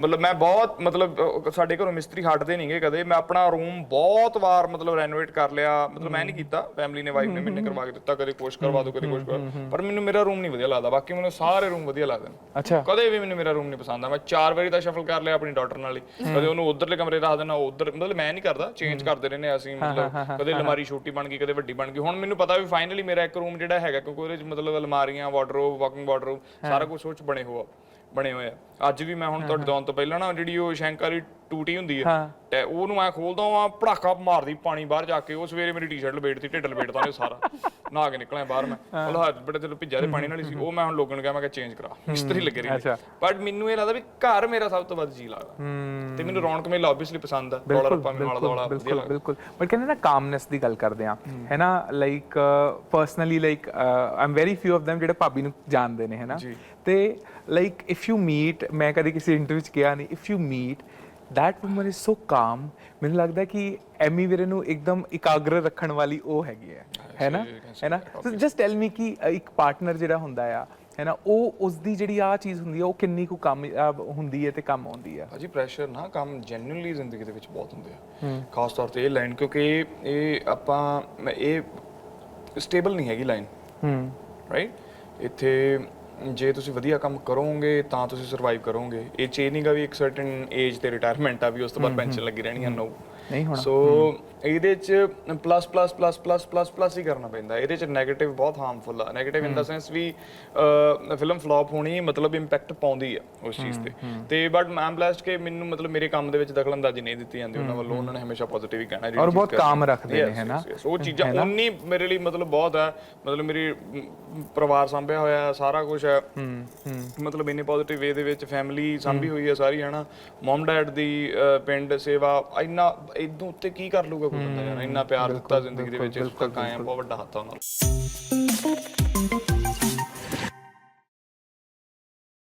ਮਤਲਬ ਮੈਂ ਬਹੁਤ ਮਤਲਬ ਅਹ, ਸਾਡੇ ਘਰੋਂ ਮਿਸਤਰੀ ਹਟਦੇ ਨਹੀਂਗੇ ਕਦੇ। ਮੈਂ ਆਪਣਾ ਰੂਮ ਬਹੁਤ ਵਾਰ ਮਤਲਬ ਰੈਨੋਵੇਟ ਕਰ ਲਿਆ। ਮਤਲਬ ਮੈਂ ਨਹੀਂ ਕੀਤਾ। ਫੈਮਿਲੀ ਨੇ ਵਾਈਫ ਨੇ ਮੈਨੇ ਕਰਵਾ ਕੇ ਦਿੱਤਾ। ਕਦੇ ਕੁਛ ਕਰਵਾ ਦੋ ਕਦੇ ਕੁਛ ਕਰਵਾ ਪਰ ਮੈਨੂੰ ਮੇਰਾ ਰੂਮ ਨਹੀਂ ਵਧੀਆ ਲੱਗਦਾ। ਬਾਕੀ ਮੈਨੂੰ ਸਾਰੇ ਰੂਮ ਵਧੀਆ ਲੱਗਦੇ ਨੇ। ਅੱਛਾ। ਕਦੇ ਵੀ ਮੈਨੂੰ ਮੇਰਾ ਰੂਮ ਨਹੀਂ ਪਸੰਦ ਆ ਮੈਂ ਚਾਰ ਵਾਰੀ ਤਾਂ ਸ਼ਫਲ ਕਰ ਲਿਆ ਆਪਣੀ ਡਾਟਰ ਨਾਲ ਹੀ। ਕਦੇ ਉਹਨੂੰ ਉਧਰਲੇ ਕਮਰੇ ਰੱਖ ਦੇਣਾ ਉਧਰ ਮਤਲਬ ਮੈਂ ਨਹੀਂ ਕਰਦਾ। ਚੇਂਜ ਕਰਦੇ ਰਹਿੰਦੇ ਹਾਂ ਅਸੀਂ ਮਤਲਬ ਕਦੇ ਅਲਮਾਰੀ ਛੋਟੀ ਬਣ ਗਈ ਕਦੇ ਵੱਡੀ ਬਣ ਗਈ। ਹੁਣ ਮੈਨੂੰ ਪਤਾ ਵੀ ਫਾਈਨਲੀ ਮੇਰਾ ਇੱਕ ਰੂਮ ਜਿਹੜਾ ਹੈਗਾ ਕਿਉਂਕਿ ਉਹਦੇ ਵਿੱਚ ਮਤਲਬ ਅਲਮਾਰੀਆਂ ਵਾਰਡਰੋਬ ਵਾਕਿੰਗ ਵਾਰਡਰੋਬ ਸਾਰਾ ਕੁਝ ਉਹ 'ਚ ਬਣੇ ਹੋਆ ਬਣੇ ਹੋਏ ਆ। ਅੱਜ ਵੀ ਮੈਂ ਹੁਣ ਤੁਹਾਡੇ ਦੋਨ ਤੋਂ ਪਹਿਲਾਂ ਨਾ ਜਿਹੜੀ ਉਹ ਸ਼ੈਂਕਾਰੀ ਟੂਟੀ ਹੁੰਦੀ ਹੈ ਹਾਂ। ਤੇ ਉਹਨੂੰ ਮੈਂ ਖੋਲਦਾ ਹਾਂ ਪੜਾਕਾ ਮਾਰਦੀ ਪਾਣੀ ਬਾਹਰ ਜਾ ਕੇ। ਉਹ ਸਵੇਰੇ ਮੇਰੀ ਟੀ-ਸ਼ਰਟ ਲਪੇਟਦੀ ਢਿੱਡ ਲਪੇਟਦਾ ਉਹਨੇ ਸਾਰਾ। ਨਹਾ ਕੇ ਨਿਕਲਿਆ ਬਾਹਰ ਮੈਂ। ਉਹ ਹੱਥ ਬੜੇ ਤੇ ਭਿੱਜਾ ਦੇ ਪਾਣੀ ਨਾਲ ਹੀ ਸੀ। ਉਹ ਮੈਂ ਹੁਣ ਲੋਕਾਂ ਨੂੰ ਕਿਹਾ ਮੈਂ ਕਿਹਾ ਚੇਂਜ ਕਰਾ। ਮਿਸਤਰੀ ਲੱਗੇ ਰਹੇ। ਬਟ ਮੈਨੂੰ ਇਹ ਲੱਗਦਾ ਵੀ ਘਰ ਮੇਰਾ ਸਭ ਤੋਂ ਵੱਧ ਜੀ ਲੱਗਦਾ। ਤੇ ਮੈਨੂੰ ਰੌਣਕ ਮੇਲਾ ਆਬਵੀਅਸਲੀ ਪਸੰਦ ਆ। ਰੌਲਾ ਰੱਪਾ ਮੈਨੂੰ ਦੁਆਲਾ ਵਧੀਆ ਬਿਲਕੁਲ ਬਿਲਕੁਲ। ਬਟ ਕਹਿੰਦੇ ਨਾ ਕਾਮਨੈਸ ਦੀ ਗੱਲ ਕਰਦੇ ਆ ਹੈ। ਨਾ? Like personally like I am very few of them ਜਿਹੜੇ ਭਾਬੀ ਨੂੰ ਜਾਣਦੇ ਨੇ ਹੈ ਨਾ? ਤੇ ਲਾਈਕ ਇਫ ਯੂ ਮੀਟ ਮੈਂ ਕਦੀ ਕਿਸੇ ਇੰਟਰਵਿਊ ਚ ਕਿਹਾ ਨਹੀਂ if you meet that woman is so calm. ਮੈਨੂੰ ਲੱਗਦਾ ਕਿ ਐਮੀ ਵੀਰੇ ਨੂੰ ਇੱਕਦਮ ਇਕਾਗਰ ਰੱਖਣ ਵਾਲੀ ਉਹ ਹੈਗੀ ਹੈ। ਹੈ ਨਾ? ਹੈ ਨਾ? ਸੋ ਜਸਟ ਟੈਲ ਮੀ ਕਿ ਇੱਕ ਪਾਰਟਨਰ ਜਿਹੜਾ ਹੁੰਦਾ ਆ ਹੈ ਨਾ ਉਹ ਉਸ ਦੀ ਜਿਹੜੀ ਆ ਚੀਜ਼ ਹੁੰਦੀ ਆ ਉਹ ਕਿੰਨੀ ਕੁ ਕੰਮ ਹੁੰਦੀ ਹੈ ਤੇ ਕੰਮ ਆਉਂਦੀ ਆ? ਭਾਜੀ ਪ੍ਰੈਸ਼ਰ ਨਾ ਕੰਮ ਜੈਨੂਇਨਲੀ ਜ਼ਿੰਦਗੀ ਦੇ ਵਿੱਚ ਬਹੁਤ ਹੁੰਦੇ ਆ। ਖਾਸ ਤੌਰ ਤੇ ਇਹ ਲਾਈਨ ਕਿਉਂਕਿ ਇਹ- ਆਪਾਂ ਇਹ ਸਟੇਬਲ ਨਹੀਂ ਹੈਗੀ ਲਾਈਨ ਹੂੰ। ਰਾਈਟ ਇੱਥੇ ਜੇ ਤੁਸੀਂ ਵਧੀਆ ਕੰਮ ਕਰੋਗੇ ਤਾਂ ਤੁਸੀਂ ਸਰਵਾਈਵ ਕਰੋਗੇ। ਇਹ ਚ ਇਹ ਨਹੀਂਗਾ ਵੀ ਇੱਕ ਸਰਟਨ ਏਜ ਤੇ ਰਿਟਾਇਰਮੈਂਟ ਆ ਵੀ ਉਸ ਤੋਂ ਬਾਅਦ ਪੈਨਸ਼ਨ ਲੱਗੀ ਰਹਿਣੀ ਆ ਨੋ ਨਹੀਂ ਹੋਣਾ। ਸੋ ਇਹਦੇ ਚ plus plus plus plus plus plus ਹੀ ਕਰਨਾ ਪੈਂਦਾ। ਇਹਦੇ ਚ ਨੈਗੇਟਿਵ ਬਹੁਤ ਹਾਰਮਫੁਲ ਆ। ਨੈਗੇਟਿਵ ਇਨ ਦਾ ਸੈਂਸ ਵੀ ਫਿਲਮ ਫਲॉप ਹੋਣੀ ਮਤਲਬ ਇੰਪੈਕਟ ਪਾਉਂਦੀ ਆ ਉਸ ਚੀਜ਼ ਤੇ। ਤੇ ਬਟ ਮੈਂ ਬਲੈਸਡ ਕਿ ਮੈਨੂੰ ਮਤਲਬ ਮੇਰੇ ਕੰਮ ਦੇ ਵਿੱਚ ਦਖਲਅੰਦਾਜ਼ੀ ਨਹੀਂ ਦਿੱਤੀ ਜਾਂਦੀ। ਉਹਨਾਂ ਵੱਲੋਂ ਉਹਨਾਂ ਨੇ ਹਮੇਸ਼ਾ ਪੋਜ਼ਿਟਿਵ ਹੀ ਕਹਿਣਾ ਔਰ ਬਹੁਤ ਕਾਮ ਰੱਖਦੇ ਨੇ ਹੈਨਾ? ਉਹ ਚੀਜ਼ਾਂ ਉਨੀ ਮੇਰੇ ਲਈ ਮਤਲਬ ਬਹੁਤ ਆ। ਮਤਲਬ ਮੇਰੀ ਪਰਿਵਾਰ ਸੰਭਿਆ ਹੋਇਆ ਸਾਰਾ ਕੁਝ ਹੈ। ਮਤਲਬ ਇੰਨੇ ਪੋਜ਼ਿਟਿਵ ਵੇ ਦੇ ਵਿੱਚ ਫੈਮਿਲੀ ਸੰਭੀ ਹੋਈ ਆ ਸਾਰੀ ਹੈਨਾ? ਮਮ ਡੈਡ ਦੀ ਪਿੰਡ ਸੇਵਾ ਇੰਨਾ ਇਦੋਂ ਉੱਤੇ ਕੀ ਕਰ ਲੂਗਾ ਕੋਈ ਬੰਦਾ ਯਾਰ? ਇੰਨਾ ਪਿਆਰ ਦਿੱਤਾ ਜ਼ਿੰਦਗੀ ਦੇ ਵਿੱਚ ਇਸ ਤੱਕ ਆਏ ਆ ਬਹੁਤ ਵੱਡਾ ਹੱਥ ਆ ਉਹਨਾਂ ਦਾ